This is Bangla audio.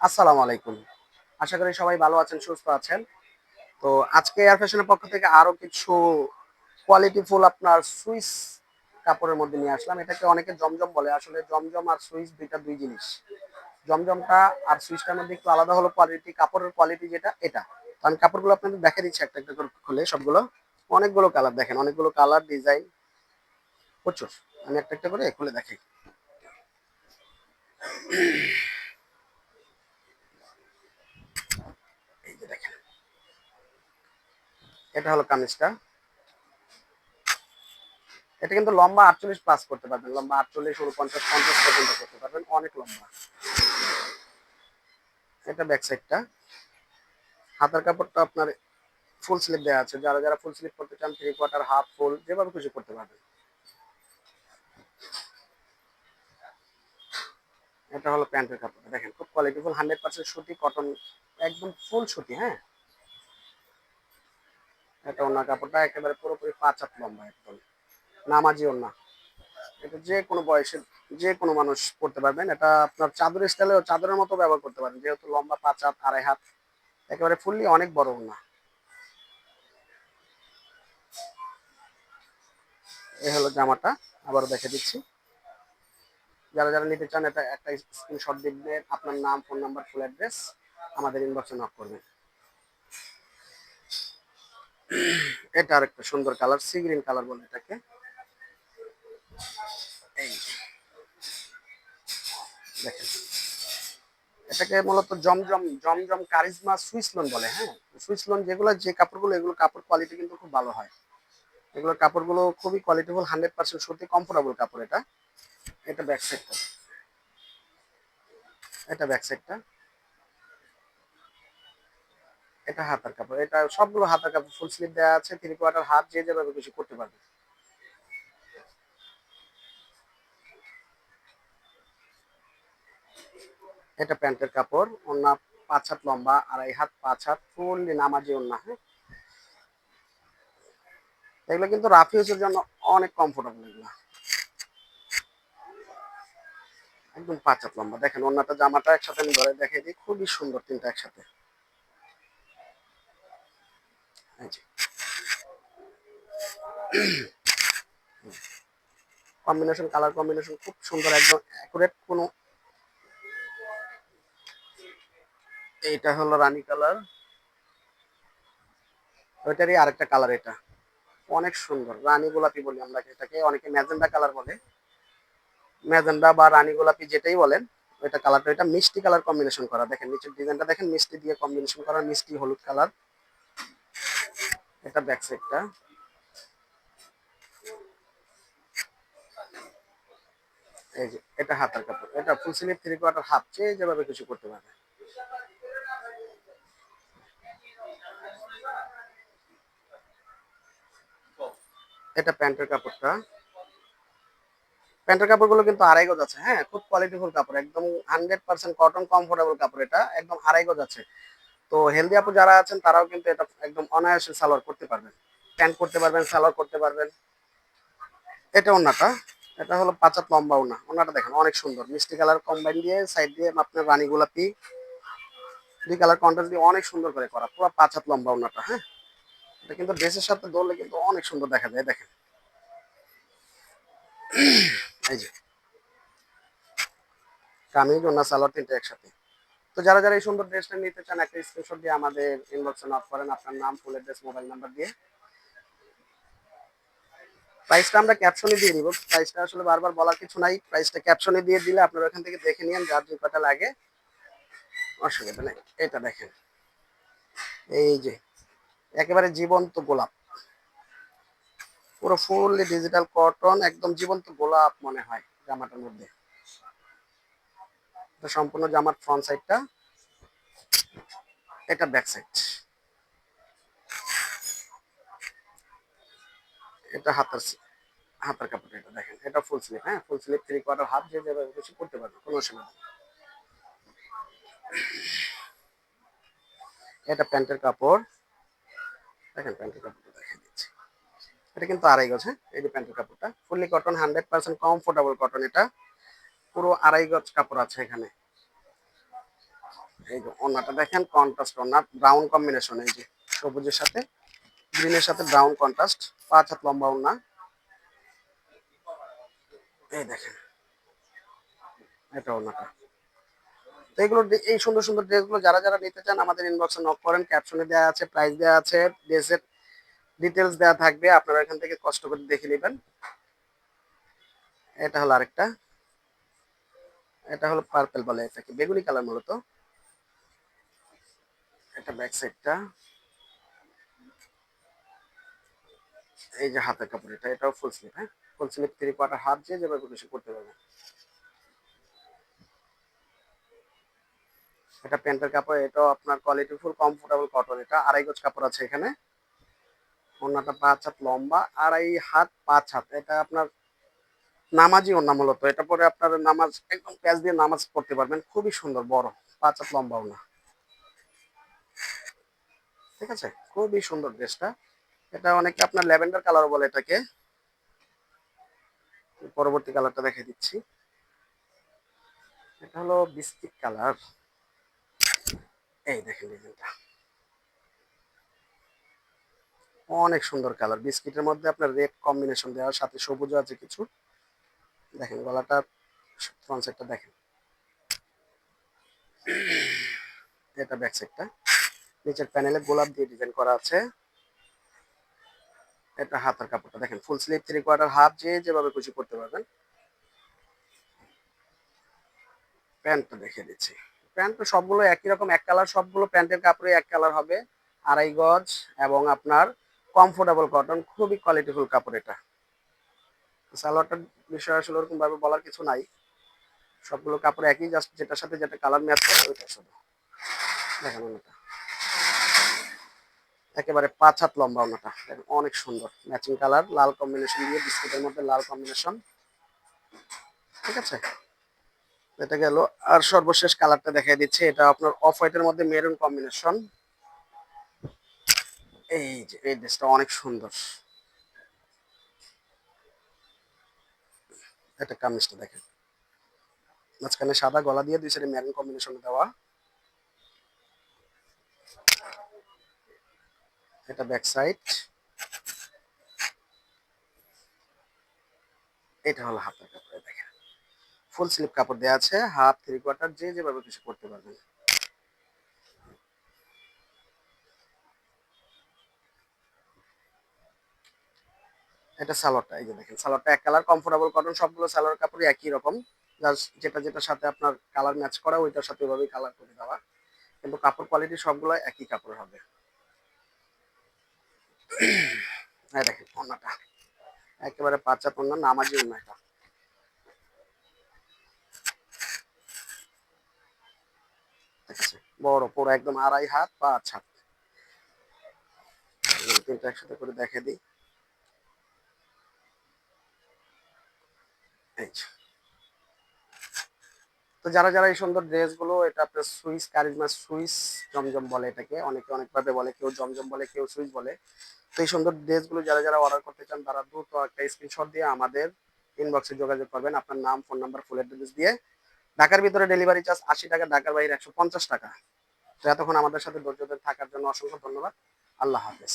আসসালামু আলাইকুম। আশা করি সবাই ভালো আছেন, সুস্থ আছেন। তো আজকে এয়ার ফ্যাশনের পক্ষ থেকে আরও কিছু কোয়ালিটিফুল আপনার সুইস কাপড়ের মধ্যে নিয়ে আসলাম। এটাকে অনেকে জমজম বলে। আসলে জমজম আর সুইস দুইটা দুই জিনিস। জমজমটা আর সুইসটার মধ্যে একটু আলাদা হলো কোয়ালিটি কাপড়ের কোয়ালিটি যেটা, এটা। আমি কাপড়গুলো আপনাদের দেখে দিচ্ছি একটা একটা করে খুলে। সবগুলো অনেকগুলো কালার দেখেন। অনেকগুলো কালার ডিজাইন প্রচুর। আমি একটা একটা করে খুলে দেখি এই যে দেখেন এটা হলো কামিজটা। এটা কিন্তু লম্বা আটচল্লিশ প্লাস করতে পারবেন। লম্বা আটচল্লিশ উনপঞ্চাশ পঞ্চাশ পর্যন্ত করতে পারবেন। অনেক লম্বা। এটা ব্যাক সাইডটা হাতার কাপড়টা আপনার ফুল স্লিপ দেওয়া আছে। যারা যারা ফুল স্লিপ করতে চান থ্রি কোয়ার্টার হাফ ফুল যেভাবে কিছু করতে পারবেন। এটা হলো প্যান্টের কাপড় দেখেন, খুব কোয়ালিটিফুল হান্ড্রেড পার্সেন্ট সুতি কটন একদম ফুল সুতি হ্যাঁ? এটা ওনার কাপড়টা একেবারে পুরোপুরি পাঁচ হাত লম্বা একদম। নামাজি ওনা এটা যে কোনো বয়সের যে কোনো মানুষ পড়তে পারবেন। এটা আপনার চাদরের স্টাইলেও চাদরের মতো ব্যবহার করতে পারেন। যেহেতু লম্বা পাঁচ হাত, আড়াই হাত, একেবারে ফুললি অনেক বড় ওনা এই হলো জামাটা। আবারও দেখে দিচ্ছি। যারা যারা নিতে চান, এটা একটা স্ক্রিনশট দিবেন। আপনার নাম ফোন নাম্বার ফুল অ্যাড্রেস আমাদের ইনবক্সে নক করবেন। এটা আরেকটা সুন্দর কালার, সি গ্রিন কালার বলে এটাকে। দেখেন। এটাকে মূলত Zamzam Zamzam charisma Swiss lawn বলে হ্যাঁ? সুইস লোন যেগুলো, যে কাপড়গুলো, এগুলো কাপড় কোয়ালিটি কিন্তু খুব ভালো হয়। এগুলোর কাপড়গুলো খুবই কোয়ালিটিফুল হান্ড্রেড পার্সেন্ট সত্যি কমফোর্টেবল কাপড় এটা। এটা ব্যাক সাইডটা এটা ব্যাক সাইডটা এটা হাতার কাপড়। এটা সবগুলো হাতার কাপড় ফুল স্লিভ দেওয়া আছে থ্রি কোয়ার্টার হাত, যে যেভাবে কিছু করতে পারবে। এটা প্যান্টের কাপড় ওনা পাঁচ হাত লম্বা, আড়াই হাত, পাঁচ হাত ফুললি নামাজি ওনা হ্যাঁ? এগুলো কিন্তু রাফ ইউজের জন্য অনেক কমফোর্টেবল এগুলো। একদম পাঁচ হাত লম্বা। দেখেন অন্যটা জামাটা একসাথে আমি ধরে দেখাই দিই, খুবই সুন্দর তিনটা একসাথে। কম্বিনেশন কালার কম্বিনেশন খুব সুন্দর, একদম অ্যাকুরেট কোনো এটা হলো রানী কালার। ওইটারই আরেকটা কালার এটা। অনেক সুন্দর, রানী গোলাপি বলি আমরা এটাকে, অনেকে ম্যাজেন্ডা কালার বলে। ম্যাজেন্ডা বা রানী গোলাপি যেটাই বলেন, ওইটা কালারটা এটা মিষ্টি কালার কম্বিনেশন করা। দেখেন, নিচের ডিজাইনটা দেখেন, মিষ্টি দিয়ে কম্বিনেশন করা, মিষ্টি হলুদ কালার এটা ব্যাক সাইডটা এই যে, এটা হাতার কাপড়। এটা full sleeve three quarter half যে যেভাবে কিছু করতে পারবে। এটা প্যান্টের কাপড়টা। প্যান্টের কাপড়গুলো কিন্তু আড়াই গজ আছে হ্যাঁ? খুব কোয়ালিটিফুল কাপড়, একদম হান্ড্রেড পার্সেন্ট কটন কমফোর্টেবল কাপড় এটা, একদম আড়াই গজ আছে। তো হেলদি আপু যারা আছেন, তারাও কিন্তু এটা একদম অনায়াসে সালোয়ার করতে পারবেন। প্যান্ট করতে পারবেন সালোয়ার করতে পারবেন। এটা ওনাটা। এটা হলো পাঁচাত লম্বা ওনা। ওনাটা দেখেন, অনেক সুন্দর। মিষ্টি কালার কম্বাইন দিয়ে সাইড দিয়ে আপনার রানী গোলাপি, দুই কালার কন্ট্রাস্ট দিয়ে অনেক সুন্দর করে করা। পুরো পাঁচাত লম্বা ওনাটা হ্যাঁ? এটা কিন্তু ড্রেসের সাথে ধরলে কিন্তু অনেক সুন্দর দেখা যায়, দেখেন। এই যে। কামিজ ওনা সালোয়ার তিনটা একসাথে। তো যারা যারা এই সুন্দর ড্রেসটা নিতে চান, একটা স্ক্রিনশট দিয়ে আমাদের ইনবক্সে নক করেন, আপনার নাম ফুল অ্যাড্রেস মোবাইল নাম্বার দিয়ে। প্রাইসটা আমরা ক্যাপশনে দিয়ে দিব। প্রাইসটা আসলে বারবার বলার কিছু নাই। প্রাইসটা ক্যাপশনে দিয়ে দিলে আপনারা ওখান থেকে দেখে নিন যার যে কটা লাগে। অসুবিধা নেই। এটা দেখেন। এই যে, একেবারে জীবন্ত গোলাপ। পুরো ফুললি ডিজিটাল কটন একদম জীবন্ত গোলাপ মনে হয় জামাটার মধ্যে। এটা সম্পূর্ণ জামার ফ্রন্ট সাইডটা এটা ব্যাক সাইড এটা হাতার হাতার কাপড় এটা দেখেন, এটা ফুল স্লিপ হ্যাঁ? Full sleeve three quarter half যে যেভাবে কিছু করতে পারবে কোনো অসুবিধা নেই। এটা প্যান্টের কাপড়। দেখেন প্যান্টের কাপড়টা দেখে দিচ্ছি। এটা কিন্তু আড়াই গজ হ্যাঁ? এই যে প্যান্টের কাপড়টা। Fully cotton hundred percent comfortable cotton এটা। পুরো আড়াই গজ কাপড় আছে এখানে। এই যে ওনাটা দেখেন কন্ট্রাস্ট ওনা ব্রাউন কম্বিনেশন এই যে সবুজের সাথে গ্রিনের সাথে ব্রাউন কন্ট্রাস্ট পাঁচ হাত লম্বা ওনা। এই দেখেন, এটা ওনাটা। তো এগুলো এই সুন্দর সুন্দর ড্রেসগুলো যারা যারা নিতে চান, আমাদের ইনবক্সে নক করেন ক্যাপশনে দেওয়া আছে প্রাইস দেওয়া আছে ড্রেসের ডিটেলস দেওয়া থাকবে, আপনারা এখান থেকে কষ্ট করে দেখে নেবেন। এটা হলো আরেকটা। এটা হলো পার্পল বলে এটাকে। বেগুনি কালার মূলত। এটা ব্যাক সাইডটা এই যে হাতের কাপড় এটা, এটাও ফুল স্লিপ হ্যাঁ? ফুল স্লিভ থ্রি কোয়ার্টার হাত যে যেভাবে খুশি করতে পারবেন এটা প্যান্টের কাপড়, এটাও আপনার কোয়ালিটি ফুল কমফোর্টেবল কটন এটা আড়াই গজ কাপড় আছে এখানে। ওড়নাটা পাঁচ হাত লম্বা, আড়াই হাত, পাঁচ হাত। এটা আপনার নামাজি ওড়না মূলত এটা পরে আপনার নামাজ, একদম প্যাচ দিয়ে নামাজ পড়তে পারবেন। খুবই সুন্দর, বড়, পাঁচ হাত লম্বা ওড়না ঠিক আছে? খুবই সুন্দর ড্রেসটা। এটা অনেকে আপনার ল্যাভেন্ডার কালার বলে এটাকে। পরবর্তী কালারটা দেখে দিচ্ছি। এটা হলো বিস্কিট কালার। এই দেখেন ডিজাইনটা। অনেক সুন্দর কালার। বিস্কিটের মধ্যে আপনার রেড কম্বিনেশন দেওয়া, সাথে সবুজ আছে কিছু। দেখেন, গলাটা ফ্রন্ট সাইডটা দেখেন। এটা ব্যাক সাইডটা নিচের প্যানেলে গোলাপ দিয়ে ডিজাইন করা আছে। এটা হাতার কাপড়টা দেখেন full sleeve three quarter half যে যেভাবে খুশি করতে পারবেন। প্যান্টটা দেখিয়ে দিচ্ছি। প্যান্ট তো সবগুলো একই রকম, এক কালার সবগুলো প্যান্টের কাপড়ে এক কালার হবে। আড়াই গজ এবং আপনার কমফোর্টেবল কটন খুবই কোয়ালিটিফুল কাপড় এটা। সালোয়ারটার বিষয় আসলে ওরকম ভাবে বলার কিছু নাই। সবগুলো কাপড় একই জাস্ট যেটার সাথে যেটা কালার ম্যাচ করে ওইটা শুধু দেখেন ওনাটা। একেবারে পাঁচ হাত লম্বা ওনাটা। দেখেন, অনেক সুন্দর। ম্যাচিং কালার লাল কম্বিনেশন দিয়ে বিস্কুটের মধ্যে লাল কম্বিনেশন ঠিক আছে? এটা গেল। আর সর্বশেষ কালারটা দেখাই দিচ্ছে। এটা আপনার অফ হোয়াইটের মধ্যে মেরুন কম্বিনেশন এই যে, এই ড্রেসটা অনেক সুন্দর। এটা কামিজটা দেখেন। মাঝখানে সাদা গলা দিয়ে দুই সাইডে ম্যারিন কম্বিনেশনে দেওয়া। এটা ব্যাক সাইড এটা হলো হাতের কাপড়ে দেখেন। ফুল স্লিপ কাপড় দেওয়া আছে হাফ থ্রি কোয়ার্টার যে যেভাবে কিছু করতে পারবেন। এটা সালোয়ারটা, এই যে দেখেন, সালোয়ারটা এক কালার কমফোর্টেবল কটন সবগুলো সালোয়ার কাপড়ই একই রকম। জাস্ট যেটা যেটার সাথে আপনার কালার ম্যাচ করা, ওইটার সাথে ওইভাবেই কালার করে দেওয়া। কিন্তু কাপড় কোয়ালিটি সবগুলো একই কাপড় হবে। এই দেখেন, ওন্নাটা। একেবারে পাঁচা পণ্য নামাজি ওন্না এটা। বড়, পুরো একদম আড়াই হাত পাঁচ হাত। তিনটা একসাথে করে দেখে দিই। তো যারা যারা এই সুন্দর ড্রেসগুলো, এটা আপনার সুইস, কারিজমা সুইস, জমজম বলে এটাকে, অনেকে অনেকভাবে বলে, কেউ জমজম বলে, কেউ সুইস বলে। তো এই সুন্দর ড্রেসগুলো যারা যারা অর্ডার করতে চান, তারা দ্রুত একটা স্ক্রিনশট দিয়ে আমাদের ইনবক্সে যোগাযোগ করবেন। আপনার নাম ফোন নাম্বার ফুল অ্যাড্রেস দিয়ে। ঢাকার ভিতরে ডেলিভারি চার্জ আশি টাকা, ঢাকার বাইরে একশো পঞ্চাশ টাকা। তো এতক্ষণ আমাদের সাথে ধৈর্য ধরে থাকার জন্য অসংখ্য ধন্যবাদ। আল্লাহ হাফেজ।